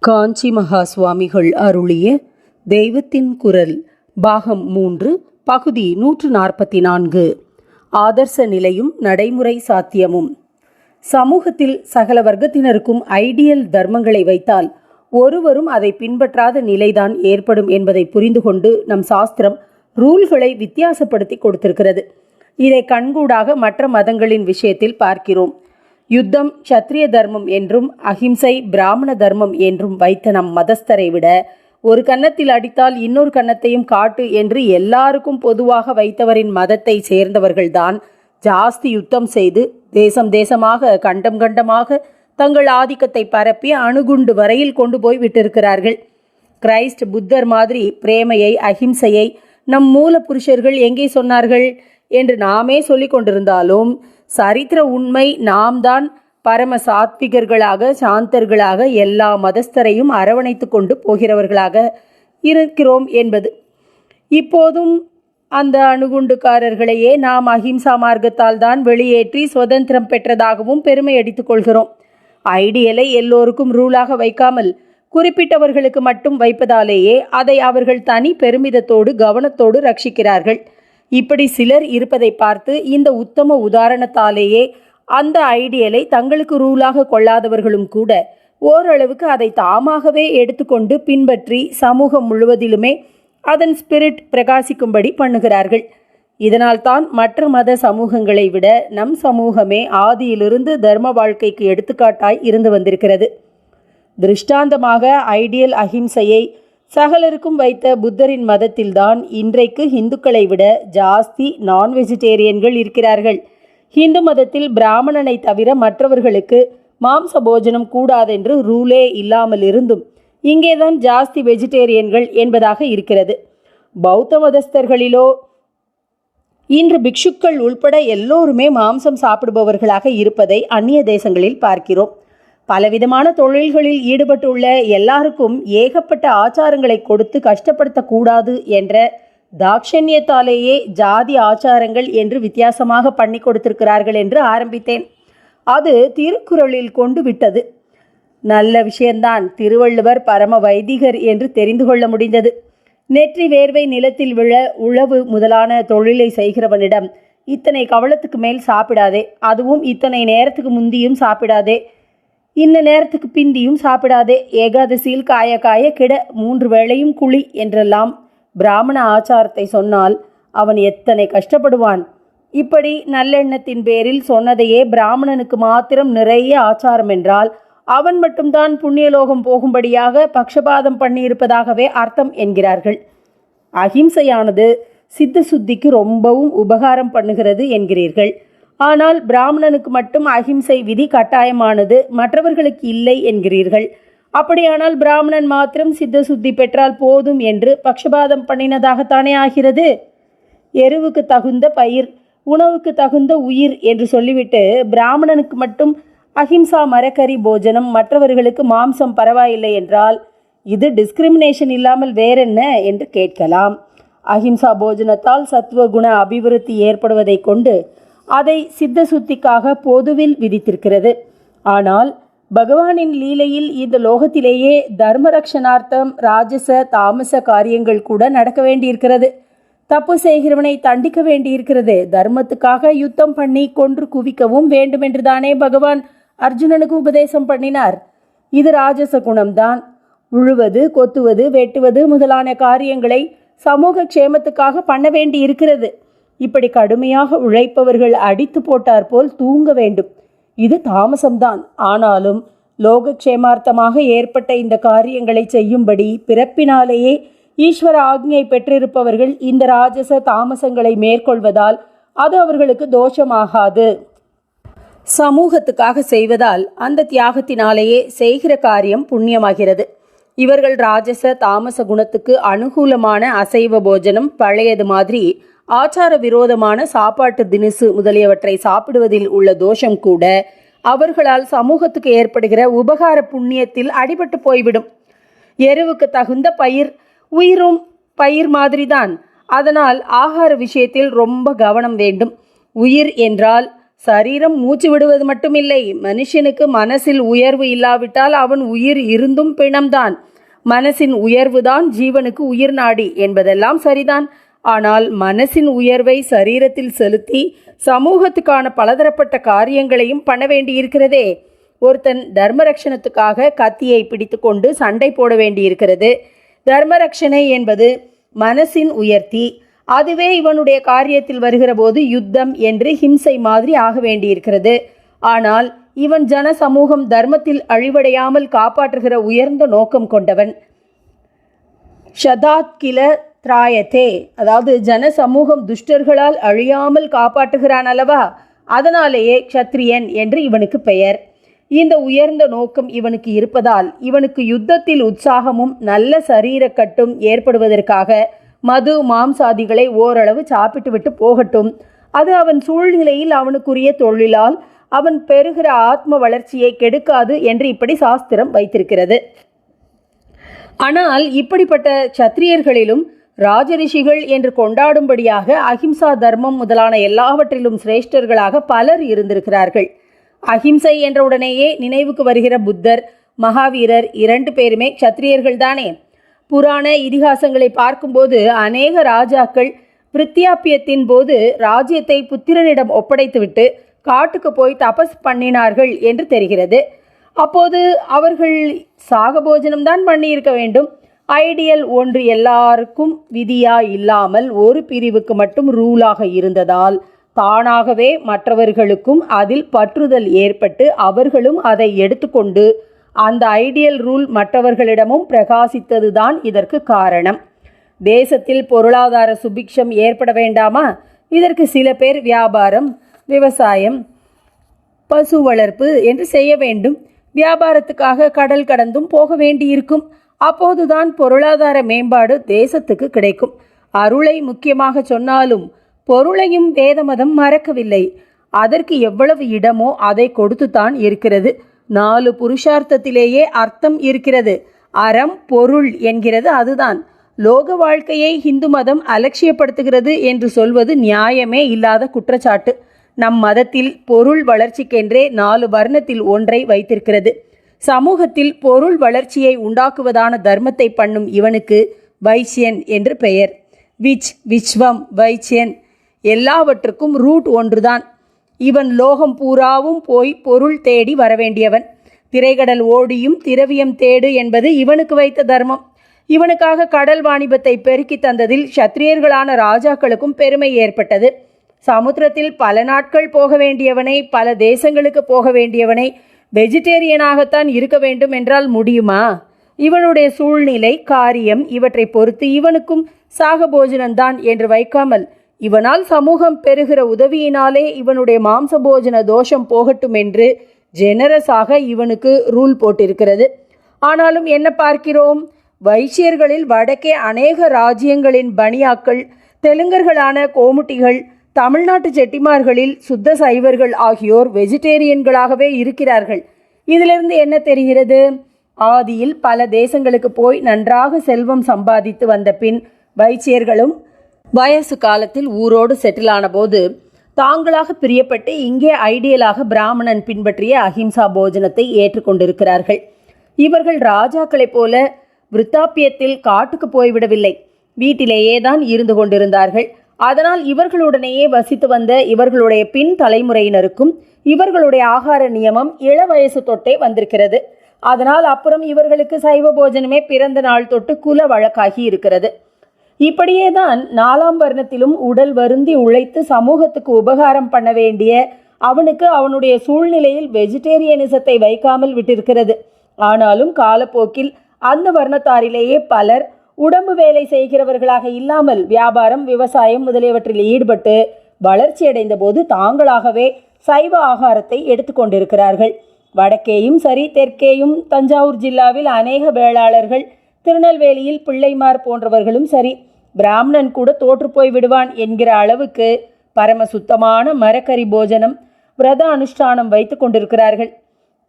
காஞ்சி மகா சுவாமிகள் அருளிய தெய்வத்தின் குரல் பாகம் மூன்று பகுதி நூற்று நாற்பத்தி நான்கு. ஆதர்ச நிலையும் நடைமுறை சாத்தியமும். சமூகத்தில் சகல வர்க்கத்தினருக்கும் ஐடியல் தர்மங்களை வைத்தால் ஒருவரும் அதை பின்பற்றாத நிலைதான் ஏற்படும் என்பதை புரிந்து கொண்டு நம் சாஸ்திரம் ரூல்களை வித்தியாசப்படுத்தி கொடுத்திருக்கிறது. இதை கண்கூடாக மற்ற மதங்களின் விஷயத்தில் பார்க்கிறோம். யுத்தம் சத்திரிய தர்மம் என்றும் அகிம்சை பிராமண தர்மம் என்றும் வைத்த நம் மதஸ்தரை விட ஒரு கன்னத்தில் அடித்தால் இன்னொரு கன்னத்தையும் காட்டு என்று எல்லாருக்கும் பொதுவாக வைத்தவரின் மதத்தை சேர்ந்தவர்கள்தான் ஜாஸ்தி யுத்தம் செய்து தேசம் தேசமாக கண்டம் கண்டமாக தங்கள் ஆதிக்கத்தை பரப்பி அணுகுண்டு வரையில் கொண்டு போய் விட்டிருக்கிறார்கள். கிரைஸ்ட் புத்தர் மாதிரி பிரேமையை அஹிம்சையை நம் மூல புருஷர்கள் எங்கே சொன்னார்கள்? என்று நாமே சொல்லிக் கொண்டிருந்தாலும் சரித்திர உண்மை நாம் தான் பரம சாத்விகர்களாக சாந்தர்களாக எல்லா மதஸ்தரையும் அரவணைத்து கொண்டு போகிறவர்களாக இருக்கிறோம் என்பது. இப்போதும் அந்த அணுகுண்டுக்காரர்களையே நாம் அஹிம்சா மார்க்கத்தால் தான் வெளியேற்றி சுதந்திரம் பெற்றதாகவும் பெருமை அடித்துக் கொள்கிறோம். ஐடியலை எல்லோருக்கும் ரூலாக வைக்காமல் குறிப்பிட்டவர்களுக்கு மட்டும் வைப்பதாலேயே அதை அவர்கள் தனி பெருமிதத்தோடு கவனத்தோடு ரட்சிக்கிறார்கள். இப்படி சிலர் இருப்பதை பார்த்து இந்த உத்தம உதாரணத்தாலேயே அந்த ஐடியலை தங்களுக்கு ரூலாக கொள்ளாதவர்களும் கூட ஓரளவுக்கு அதை தாமாகவே எடுத்துக்கொண்டு பின்பற்றி சமூகம் முழுவதிலுமே அதன் ஸ்பிரிட் பிரகாசிக்கும்படி பண்ணுகிறார்கள். இதனால்தான் மற்ற மத சமூகங்களை விட நம் சமூகமே ஆதியிலிருந்து தர்ம வாழ்க்கைக்கு எடுத்துக்காட்டாய் இருந்து வந்திருக்கிறது. திருஷ்டாந்தமாக ஐடியல் அஹிம்சையை சகலருக்கும் வைத்த புத்தரின் மதத்தில்தான் இன்றைக்கு இந்துக்களை விட ஜாஸ்தி நான் வெஜிடேரியன்கள் இருக்கிறார்கள். ஹிந்து மதத்தில் பிராமணனை தவிர மற்றவர்களுக்கு மாம்ச போஜனம் கூடாதென்று ரூலே இல்லாமல் இருந்தும் இங்கேதான் ஜாஸ்தி வெஜிடேரியன்கள் என்பதாக இருக்கிறது. பௌத்த மதஸ்தர்களிலோ இன்று பிக்ஷுக்கள் உள்பட எல்லோருமே மாம்சம் சாப்பிடுபவர்களாக இருப்பதை அந்நிய தேசங்களில் பார்க்கிறோம். பலவிதமான தொழில்களில் ஈடுபட்டுள்ள எல்லாருக்கும் ஏகப்பட்ட ஆச்சாரங்களை கொடுத்து கஷ்டப்படுத்தக்கூடாது என்ற தாக்ஷண்யத்தாலேயே ஜாதி ஆச்சாரங்கள் என்று வித்தியாசமாக பண்ணி கொடுத்திருக்கிறார்கள் என்று ஆரம்பித்தேன். அது திருக்குறளில் கொண்டு விட்டது. நல்ல விஷயம்தான். திருவள்ளுவர் பரம வைதிகர் என்று தெரிந்து கொள்ள முடிந்தது. நெற்றி வேர்வை நிலத்தில் விழ உழவு முதலான தொழிலை செய்கிறவனிடம் இத்தனை கவலத்துக்கு மேல் சாப்பிடாதே. அதுவும் இத்தனை நேரத்துக்கு முந்தியும் சாப்பிடாதே. இன்ன நேரத்துக்கு பிந்தியும் சாப்பிடாதே. ஏகாதசியில் காய காய கிட மூன்று வேளையும் குழி என்றெல்லாம் பிராமண ஆச்சாரத்தை சொன்னால் அவன் எத்தனை கஷ்டப்படுவான். இப்படி நல்லெண்ணத்தின் பேரில் சொன்னதையே பிராமணனுக்கு மாத்திரம் நிறைய ஆச்சாரம் என்றால் அவன் மட்டும்தான் புண்ணியலோகம் போகும்படியாக பக்ஷபாதம் பண்ணியிருப்பதாகவே அர்த்தம் என்கிறார்கள். அஹிம்சையானது சித்த சுத்திக்கு ரொம்பவும் உபகாரம் பண்ணுகிறது என்கிறீர்கள். ஆனால் பிராமணனுக்கு மட்டும் அஹிம்சை விதி கட்டாயமானது மற்றவர்களுக்கு இல்லை என்கிறீர்கள். அப்படியானால் பிராமணன் மாத்திரம் சித்த சுத்தி பெற்றால் போதும் என்று பக்ஷபாதம் பண்ணினதாகத்தானே ஆகிறது? எருவுக்கு தகுந்த பயிர் உணவுக்கு தகுந்த உயிர் என்று சொல்லிவிட்டு பிராமணனுக்கு மட்டும் அஹிம்சா மரக்கறி போஜனம் மற்றவர்களுக்கு மாம்சம் பரவாயில்லை என்றால் இது டிஸ்கிரிமினேஷன் இல்லாமல் வேறென்ன என்று கேட்கலாம். அஹிம்சா போஜனத்தால் சத்துவ குண அபிவிருத்தி ஏற்படுவதை கொண்டு அதை சித்த சுத்திக்காக பொதுவில் விதித்திருக்கிறது. ஆனால் பகவானின் லீலையில் இந்த லோகத்திலேயே தர்மரக்ஷனார்த்தம் ராஜச தாமச காரியங்கள் கூட நடக்க வேண்டியிருக்கிறது. தப்பு செய்கிறவனை தண்டிக்க வேண்டியிருக்கிறது. தர்மத்துக்காக யுத்தம் பண்ணி கொன்று குவிக்கவும் வேண்டுமென்றுதானே பகவான் அர்ஜுனனுக்கு உபதேசம் பண்ணினார். இது ராஜச குணம்தான். உழுவது கொத்துவது வெட்டுவது முதலான காரியங்களை சமூக க்ஷேமத்துக்காக பண்ண வேண்டி இருக்கிறது இப்படி கடுமையாக உழைப்பவர்கள் அடித்து போட்டார் போல் தூங்க வேண்டும். இது தாமசம்தான். ஆனாலும் லோகக்ஷேமார்த்தமாக ஏற்பட்ட இந்த காரியங்களை செய்யும்படி பிறப்பினாலேயே ஈஸ்வர ஆக்ஞை பெற்றிருப்பவர்கள் இந்த ராஜச தாமசங்களை மேற்கொள்வதால் அது அவர்களுக்கு தோஷமாகாது. சமூகத்துக்காக செய்வதால் அந்த தியாகத்தினாலேயே செய்கிற காரியம் புண்ணியமாகிறது. இவர்கள் ராஜச தாமச குணத்துக்கு அனுகூலமான அசைவ போஜனம் பழையது மாதிரி ஆச்சார விரோதமான சாப்பாட்டு தினுசு முதலியவற்றை சாப்பிடுவதில் உள்ள தோஷம் கூட அவர்களால் சமூகத்துக்கு ஏற்படுகிற உபகார புண்ணியத்தில் அடிபட்டு போய்விடும். எருவுக்கு தகுந்த பயிர் உயிரும் பயிர் மாதிரிதான். அதனால் ஆகார விஷயத்தில் ரொம்ப கவனம் வேண்டும். உயிர் என்றால் சரீரம் மூச்சு விடுவது மட்டுமில்லை. மனுஷனுக்கு மனசில் உயர்வு இல்லாவிட்டால் அவன் உயிர் இருந்தும் பிணம்தான். மனசின் உயர்வுதான் ஜீவனுக்கு உயிர் நாடி என்பதெல்லாம் சரிதான். ஆனால் மனசின் உயர்வை சரீரத்தில் செலுத்தி சமூகத்துக்கான பலதரப்பட்ட காரியங்களையும் பண்ண வேண்டியிருக்கிறதே. ஒருத்தன் தர்மரக்ஷணத்துக்காக கத்தியை பிடித்துக்கொண்டு சண்டை போட வேண்டியிருக்கிறது. தர்மரக்ஷணை என்பது மனசின் உயர்த்தி அதுவே இவனுடைய காரியத்தில் வருகிற போது யுத்தம் என்று ஹிம்சை மாதிரி ஆக வேண்டியிருக்கிறது. ஆனால் இவன் ஜன சமூகம் தர்மத்தில் அழிவடையாமல் காப்பாற்றுகிற உயர்ந்த நோக்கம் கொண்டவன். ஷதாத் கில திராயத்தே. அதாவது ஜன சமூகம் துஷ்டர்களால் அழியாமல் காப்பாற்றுகிறான் அல்லவா? அதனாலேயே க்ஷத்ரியன் என்று இவனுக்கு பெயர். இந்த உயர்ந்த நோக்கம் இவனுக்கு இருப்பதால் இவனுக்கு யுத்தத்தில் உற்சாகமும் நல்ல சரீரக்கட்டும் ஏற்படுவதற்காக மது மாம்சாதிகளை ஓரளவு சாப்பிட்டு விட்டு போகட்டும். அது அவன் சூழ்நிலையில் அவனுக்குரிய தொழிலால் அவன் பெறுகிற ஆத்ம வளர்ச்சியை கெடுக்காது என்று இப்படி சாஸ்திரம் வைத்திருக்கிறது. ஆனால் இப்படிப்பட்ட சத்திரியர்களிலும் ராஜரிஷிகள் என்று கொண்டாடும்படியாக அஹிம்சா தர்மம் முதலான எல்லாவற்றிலும் சிரேஷ்டர்களாக பலர் இருந்திருக்கிறார்கள். அஹிம்சை என்ற உடனேயே நினைவுக்கு வருகிற புத்தர் மகாவீரர் இரண்டு பேருமே சத்திரியர்கள் தானே புராண இதிகாசங்களை பார்க்கும்போது அநேக ராஜாக்கள் பிரித்தியாப்பியத்தின் போது ராஜ்யத்தை புத்திரனிடம் ஒப்படைத்துவிட்டு காட்டுக்கு போய் தபஸ் பண்ணினார்கள் என்று தெரிகிறது. அப்போது அவர்கள் சாகபோஜனம்தான் பண்ணியிருக்க வேண்டும். ஐடியல் ஒன்று எல்லாருக்கும் விதியா இல்லாமல் ஒரு பிரிவுக்கு மட்டும் ரூலாக இருந்ததால் தானாகவே மற்றவர்களுக்கும் அதில் பற்றுதல் ஏற்பட்டு அவர்களும் அதை எடுத்துக்கொண்டு அந்த ஐடியல் ரூல் மற்றவர்களிடமும் பிரகாசித்ததுதான் இதற்கு காரணம். தேசத்தில் பொருளாதார சுபிக்ஷம் ஏற்பட வேண்டாமா? இதற்கு சில பேர் வியாபாரம் விவசாயம் பசு வளர்ப்பு என்று செய்ய வேண்டும். வியாபாரத்துக்காக கடல் கடந்தும் போக வேண்டியிருக்கும். அப்போதுதான் பொருளாதார மேம்பாடு தேசத்துக்கு கிடைக்கும். அருளை முக்கியமாக சொன்னாலும் பொருளையும் வேதமதம் மறக்கவில்லை. அதற்கு எவ்வளவு இடமோ அதை கொடுத்துத்தான் இருக்கிறது. நாலு புருஷார்த்தத்திலேயே அர்த்தம் இருக்கிறது. அறம் பொருள் என்கிறது அதுதான். லோக வாழ்க்கையை இந்து மதம் அலட்சியப்படுத்துகிறது என்று சொல்வது நியாயமே இல்லாத குற்றச்சாட்டு. நம் மதத்தில் பொருள் வளர்ச்சிக்கென்றே நாலு வர்ணத்தில் ஒன்றை வைத்திருக்கிறது. சமூகத்தில் பொருள் வளர்ச்சியை உண்டாக்குவதான தர்மத்தை பண்ணும் இவனுக்கு வைசியன் என்று பெயர். விச் விஸ்வம் வைசியன் எல்லாவற்றுக்கும் ரூட் ஒன்றுதான். இவன் லோகம் பூராவும் போய் பொருள் தேடி வரவேண்டியவன். திரைகடல் ஓடியும் திரவியம் தேடு என்பது இவனுக்கு வைத்த தர்மம். இவனுக்காக கடல் வாணிபத்தை பெருக்கி தந்ததில் சத்திரியர்களான ராஜாக்களுக்கும் பெருமை ஏற்பட்டது. சமுத்திரத்தில் பல நாட்கள் போக வேண்டியவனை பல தேசங்களுக்கு போக வேண்டியவனை வெஜிடேரியனாகத்தான் இருக்க வேண்டும் என்றால் முடியுமா? இவனுடைய சூழ்நிலை காரியம் இவற்றை பொறுத்து இவனுக்கும் சாக போஜனம்தான் என்று வைக்காமல் இவனால் சமூகம் பெறுகிற உதவியினாலே இவனுடைய மாம்ச போஜன தோஷம் போகட்டும் என்று ஜெனரஸாக இவனுக்கு ரூல் போட்டிருக்கிறது. ஆனாலும் என்ன பார்க்கிறோம்? வைசியர்களில் வடக்கே அநேக ராஜ்யங்களின் பனியாக்கள் தெலுங்கர்களான கோமுட்டிகள் தமிழ்நாட்டு செட்டிமார்களில் சுத்த சைவர்கள் ஆகியோர் வெஜிடேரியன்களாகவே இருக்கிறார்கள். இதிலிருந்து என்ன தெரிகிறது? ஆதியில் பல தேசங்களுக்கு போய் நன்றாக செல்வம் சம்பாதித்து வந்த பின் வைச்சியர்களும் வயசு காலத்தில் ஊரோடு செட்டில் ஆனபோது தாங்களாக பிரியப்பட்டு இங்கே ஐடியலாக பிராமணன் பின்பற்றிய அஹிம்சா போஜனத்தை ஏற்றுக்கொண்டிருக்கிறார்கள் இவர்கள் ராஜாக்களைப் போல விருத்தாப்பியத்தில் காட்டுக்கு போய்விடவில்லை. வீட்டிலேயே தான் இருந்து கொண்டிருந்தார்கள். அதனால் இவர்களுடனேயே வசித்து வந்த இவர்களுடைய பின் தலைமுறையினருக்கும் இவர்களுடைய ஆகார நியமம் இள வயசு தொட்டே வந்திருக்கிறது. அதனால் அப்புறம் இவர்களுக்கு சைவ போஜனமே பிறந்த நாள் தொட்டு குல வழக்காகி இருக்கிறது. இப்படியே தான் நாலாம் வர்ணத்திலும் உடல் வருந்தி உழைத்து சமூகத்துக்கு உபகாரம் பண்ண வேண்டிய அவனுக்கு அவனுடைய சூழ்நிலையில் வெஜிடேரியனிசத்தை வைக்காமல் விட்டிருக்கிறது. ஆனாலும் காலப்போக்கில் அந்த வர்ணத்தாரிலேயே பலர் உடம்பு வேலை செய்கிறவர்களாக இல்லாமல் வியாபாரம் விவசாயம் முதலியவற்றில் ஈடுபட்டு வளர்ச்சியடைந்த போது தாங்களாகவே சைவ ஆகாரத்தை எடுத்துக்கொண்டிருக்கிறார்கள் வடக்கேயும் சரி தெற்கேயும் தஞ்சாவூர் ஜில்லாவில் அநேக வேளாளர்கள் திருநெல்வேலியில் பிள்ளைமார் போன்றவர்களும் சரி பிராமணன் கூட தோற்றுப்போய் விடுவான் என்கிற அளவுக்கு பரம சுத்தமான மரக்கறி போஜனம் விரத அனுஷ்டானம் வைத்து கொண்டிருக்கிறார்கள்.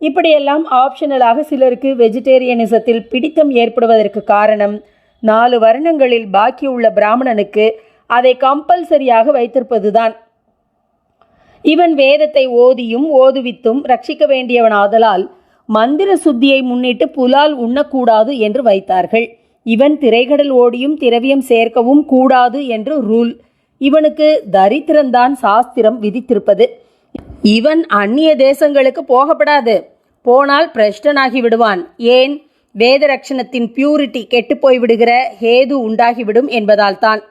இப்படியெல்லாம் ஆப்ஷனலாக சிலருக்கு வெஜிடேரியனிசத்தில் பிடித்தம் ஏற்படுவதற்கு காரணம் நாலு வருணங்களில் பாக்கியுள்ள பிராமணனுக்கு அதை கம்பல்சரியாக வைத்திருப்பதுதான். இவன் வேதத்தை ஓதியும் ஓதுவித்தும் ரட்சிக்க வேண்டியவனாதலால் மந்திர சுத்தியை முன்னிட்டு புலால் உண்ணக்கூடாது என்று வைத்தார்கள். இவன் திரைகடல் ஓடியும் திரவியம் சேர்க்கவும் கூடாது என்று ரூல். இவனுக்கு தரித்திரம்தான் சாஸ்திரம் விதித்திருப்பது. இவன் அந்நிய தேசங்களுக்கு போகப்படாது. போனால் பிரஷ்டனாகி விடுவான். ஏன்? வேதரக்ஷணத்தின் பியூரிட்டி கெட்டுப்போய் விடுகிற ஹேது உண்டாகிவிடும் என்பதால் தான்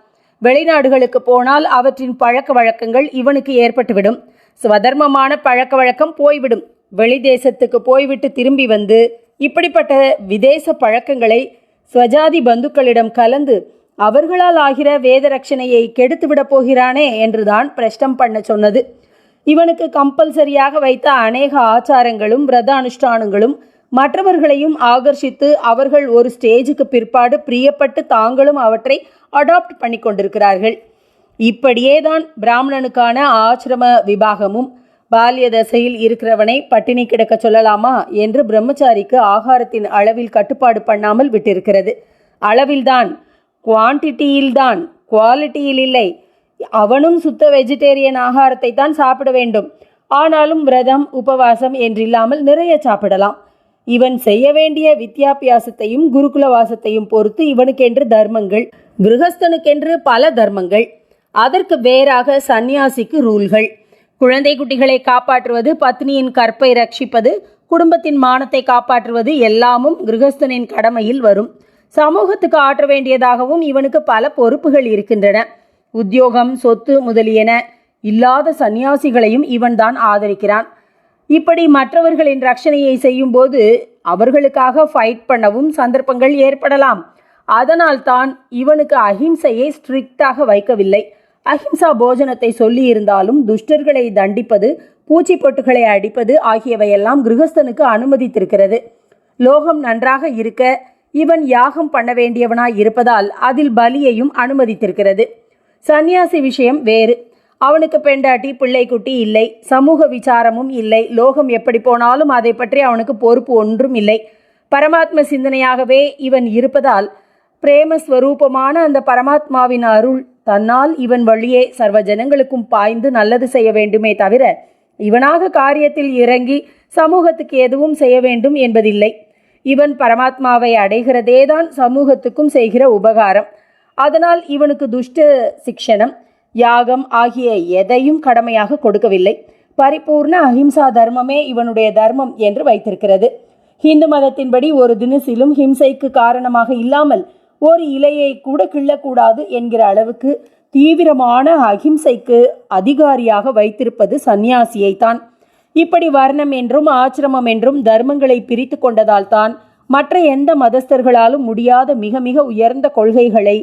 வெளிநாடுகளுக்கு போனால் அவற்றின் பழக்க வழக்கங்கள் இவனுக்கு ஏற்பட்டுவிடும். ஸ்வதர்மமான பழக்க வழக்கம் போய்விடும். வெளி தேசத்துக்கு போய்விட்டு திரும்பி வந்து இப்படிப்பட்ட விதேச பழக்கங்களை ஸ்வஜாதி பந்துக்களிடம் கலந்து அவர்களால் ஆகிற வேத ரட்சணையை கெடுத்து விடப் போகிறானே என்றுதான் பிரஷ்டம் பண்ண சொன்னது. இவனுக்கு கம்பல்சரியாக வைத்த அநேக ஆச்சாரங்களும் விரத அனுஷ்டானங்களும் மற்றவர்களையும் ஆகர்ஷித்து அவர்கள் ஒரு ஸ்டேஜுக்கு பிற்பாடு பிரியப்பட்டு தாங்களும் அவற்றை அடாப்ட் பண்ணி கொண்டிருக்கிறார்கள். இப்படியே தான் பிராமணனுக்கான ஆசிரம விபாகமும் பால்ய தசையில் இருக்கிறவனை பட்டினி கிடக்க சொல்லலாமா என்று பிரம்மச்சாரிக்கு ஆகாரத்தின் அளவில் கட்டுப்பாடு பண்ணாமல் விட்டிருக்கிறது. அளவில்தான் குவான்டிட்டியில்தான் குவாலிட்டியில் இல்லை. அவனும் சுத்த வெஜிடேரியன் ஆகாரத்தை தான் சாப்பிட வேண்டும். ஆனாலும் விரதம் உபவாசம் என்றில்லாமல் நிறைய சாப்பிடலாம். இவன் செய்ய வேண்டிய வித்யாபியாசத்தையும் குருகுல வாசத்தையும் பொறுத்து இவனுக்கென்று தர்மங்கள் கிரகஸ்தனுக்கென்று பல தர்மங்கள். அதற்கு வேறாக சந்நியாசிக்கு ரூல்கள். குழந்தை குட்டிகளை காப்பாற்றுவது பத்னியின் கற்பை ரட்சிப்பது குடும்பத்தின் மானத்தை காப்பாற்றுவது எல்லாமும் கிரகஸ்தனின் கடமையில் வரும். சமூகத்துக்கு ஆற்ற வேண்டியதாகவும் இவனுக்கு பல பொறுப்புகள் இருக்கின்றன. உத்தியோகம் சொத்து முதலியன இல்லாத சந்நியாசிகளையும் இவன்தான் ஆதரிக்கிறான். இப்படி மற்றவர்களின் ரட்சணையை செய்யும்போது அவர்களுக்காக ஃபைட் பண்ணவும் சந்தர்ப்பங்கள் ஏற்படலாம். அதனால் தான் இவனுக்கு அஹிம்சையை ஸ்ட்ரிக்டாக வைக்கவில்லை. அஹிம்சா போஜனத்தை சொல்லியிருந்தாலும் துஷ்டர்களை தண்டிப்பது பூச்சி பொட்டுகளை அடிப்பது ஆகியவையெல்லாம் கிரகஸ்தனுக்கு அனுமதித்திருக்கிறது. லோகம் நன்றாக இருக்க இவன் யாகம் பண்ண வேண்டியவனாய் இருப்பதால் அதில் பலியையும் அனுமதித்திருக்கிறது. சந்நியாசி விஷயம் வேறு. அவனுக்கு பெண்டாட்டி பிள்ளைக்குட்டி இல்லை. சமூக விசாரமும் இல்லை. லோகம் எப்படி போனாலும் அதை பற்றி அவனுக்கு பொறுப்பு ஒன்றும் இல்லை. பரமாத்ம சிந்தனையாகவே இவன் இருப்பதால் பிரேமஸ்வரூபமான அந்த பரமாத்மாவின் அருள் தன்னால் இவன் வழியே சர்வ ஜனங்களுக்கும் பாய்ந்து நல்லது செய்ய வேண்டுமே தவிர இவனாக காரியத்தில் இறங்கி சமூகத்துக்கு எதுவும் செய்ய வேண்டும் என்பதில்லை. இவன் பரமாத்மாவை அடைகிறதேதான் சமூகத்துக்கும் செய்கிற உபகாரம். அதனால் இவனுக்கு துஷ்ட சிக்ஷணம் யாகம் ஆகிய எதையும் கடமையாக கொடுக்கவில்லை. பரிபூர்ண அஹிம்சா தர்மமே இவனுடைய தர்மம் என்று வைத்திருக்கிறது. ஹிந்து மதத்தின்படி ஒரு தினசிலும் ஹிம்சைக்கு காரணமாக இல்லாமல் ஒரு இலையை கூட கிள்ளக்கூடாது என்கிற அளவுக்கு தீவிரமான அகிம்சைக்கு அதிகாரியாக வைத்திருப்பது சந்நியாசியைத்தான். இப்படி வர்ணம் என்றும் ஆசிரமம் என்றும் தர்மங்களை பிரித்து கொண்டதால் தான் மற்ற எந்த மதஸ்தர்களாலும் முடியாத மிக மிக உயர்ந்த கொள்கைகளை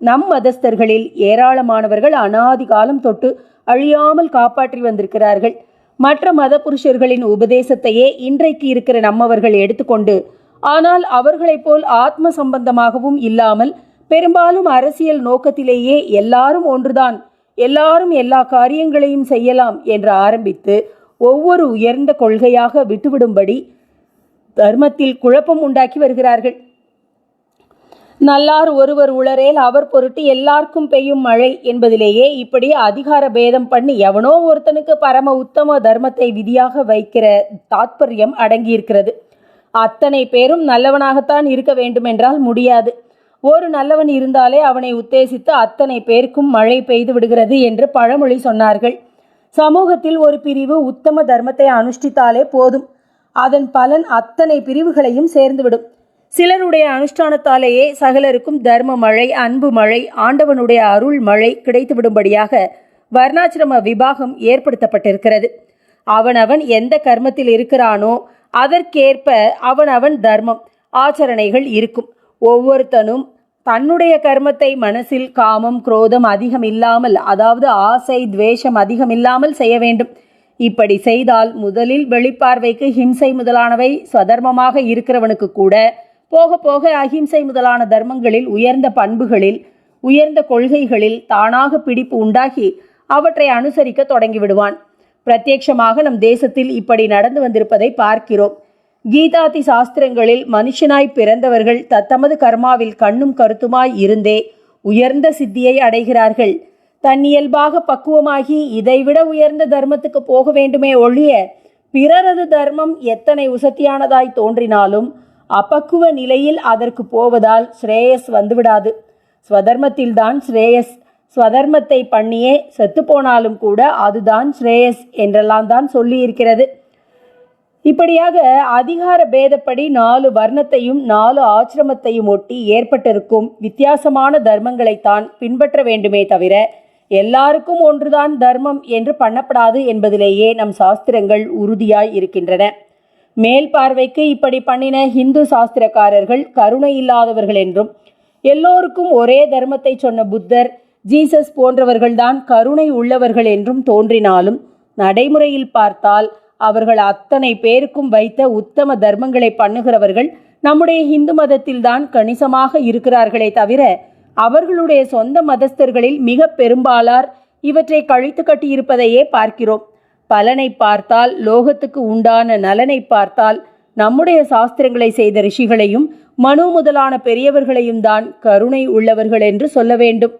நம் மதஸ்தர்களில் ஏராளமானவர்கள் அனாதி காலம் தொட்டு அழியாமல் காப்பாற்றி வந்திருக்கிறார்கள். மற்ற மத புருஷர்களின் உபதேசத்தையே இன்றைக்கு இருக்கிற நம்மவர்கள் எடுத்துக்கொண்டு ஆனால் அவர்களைப் போல் ஆத்ம சம்பந்தமாகவும் இல்லாமல் பெரும்பாலும் அரசியல் நோக்கத்திலேயே எல்லாரும் ஒன்றுதான். எல்லாரும் எல்லா காரியங்களையும் செய்யலாம் என்று ஆரம்பித்து ஒவ்வொரு உயர்ந்த கொள்கையாக விட்டுவிடும்படி தர்மத்தில் குழப்பம் உண்டாக்கி வருகிறார்கள். நல்லார் ஒருவர் உளரேல் அவர் பொருட்டு எல்லாருக்கும் பெய்யும் மழை என்பதிலேயே இப்படி அதிகார பேதம் பண்ணி எவனோ ஒருத்தனுக்கு பரம உத்தம தர்மத்தை விதியாக வைக்கிற தாத்பரியம் அடங்கியிருக்கிறது. அத்தனை பேரும் நல்லவனாகத்தான் இருக்க வேண்டுமென்றால் முடியாது. ஒரு நல்லவன் இருந்தாலே அவனை உத்தேசித்து அத்தனை பேருக்கும் மழை பெய்து விடுகிறது என்று பழமொழி சொன்னார்கள். சமூகத்தில் ஒரு பிரிவு உத்தம தர்மத்தை அனுஷ்டித்தாலே போதும். அதன் பலன் அத்தனை பிரிவுகளையும் சேர்ந்துவிடும். சிலருடைய அனுஷ்டானத்தாலேயே சகலருக்கும் தர்ம மழை அன்பு மழை ஆண்டவனுடைய அருள் மழை கிடைத்து விடும்படியாக வர்ணாசிரம விபாகம் ஏற்படுத்தப்பட்டிருக்கிறது. அவனவன் எந்த கர்மத்தில் இருக்கிறானோ அதற்கேற்ப அவனவன் தர்மம் ஆச்சரணைகள் இருக்கும். ஒவ்வொருத்தனும் தன்னுடைய கர்மத்தை மனசில் காமம் குரோதம் அதிகம் இல்லாமல் அதாவது ஆசை துவேஷம் அதிகம் இல்லாமல் செய்ய வேண்டும். இப்படி செய்தால் முதலில் வெளிப்பார்வைக்கு ஹிம்சை முதலானவை சதர்மமாக இருக்கிறவனுக்கு கூட போக போக அஹிம்சை முதலான தர்மங்களில் உயர்ந்த பண்புகளில் உயர்ந்த கொள்கைகளில் தானாக பிடிப்பு உண்டாகி அவற்றை அனுசரிக்க தொடங்கிவிடுவான். பிரத்யட்சமாக நம் தேசத்தில் இப்படி நடந்து வந்திருப்பதை பார்க்கிறோம். கீதாதி சாஸ்திரங்களில் மனுஷனாய் பிறந்தவர்கள் தத்தமது கர்மாவில் கண்ணும் கருத்துமாய் இருந்தே உயர்ந்த சித்தியை அடைகிறார்கள். தன் இயல்பாக பக்குவமாகி இதைவிட உயர்ந்த தர்மத்துக்கு போக வேண்டுமே ஒழிய பிறரது தர்மம் எத்தனை உசத்தியானதாய் தோன்றினாலும் அப்பக்குவ நிலையில் அதற்கு போவதால் ஸ்ரேயஸ் வந்துவிடாது. ஸ்வதர்மத்தில்தான் ஸ்ரேயஸ். ஸ்வதர்மத்தை பண்ணியே செத்துப்போனாலும் கூட அதுதான் ஸ்ரேயஸ் என்றெல்லாம் தான் சொல்லியிருக்கிறது. இப்படியாக அதிகார பேதப்படி நாலு வர்ணத்தையும் நாலு ஆசிரமத்தையும் ஒட்டி ஏற்பட்டிருக்கும் வித்தியாசமான தர்மங்களைத்தான் பின்பற்ற வேண்டுமே தவிர எல்லாருக்கும் ஒன்றுதான் தர்மம் என்று பண்ணப்படாது என்பதிலேயே நம் சாஸ்திரங்கள் உறுதியாய் இருக்கின்றன. மேல் பார்வைக்கு இப்படி பண்ணின ஹிந்து சாஸ்திரக்காரர்கள் கருணை இல்லாதவர்கள் என்றும் எல்லோருக்கும் ஒரே தர்மத்தை சொன்ன புத்தர் ஜீசஸ் போன்றவர்கள்தான் கருணை உள்ளவர்கள் என்றும் தோன்றினாலும் நடைமுறையில் பார்த்தால் அவர்கள் அத்தனை பேருக்கும் வைத்த உத்தம தர்மங்களை பண்ணுகிறவர்கள் நம்முடைய இந்து மதத்தில்தான் கணிசமாக இருக்கிறார்களே தவிர அவர்களுடைய சொந்த மதஸ்தர்களில் மிக பெரும்பாலார் இவற்றை கழித்து கட்டியிருப்பதையே பார்க்கிறோம். பலனை பார்த்தால் லோகத்துக்கு உண்டான நலனை பார்த்தால் நம்முடைய சாஸ்திரங்களை செய்த ரிஷிகளையும் மனு முதலான பெரியவர்களையும் தான் கருணை உள்ளவர்கள் என்று சொல்ல வேண்டும்.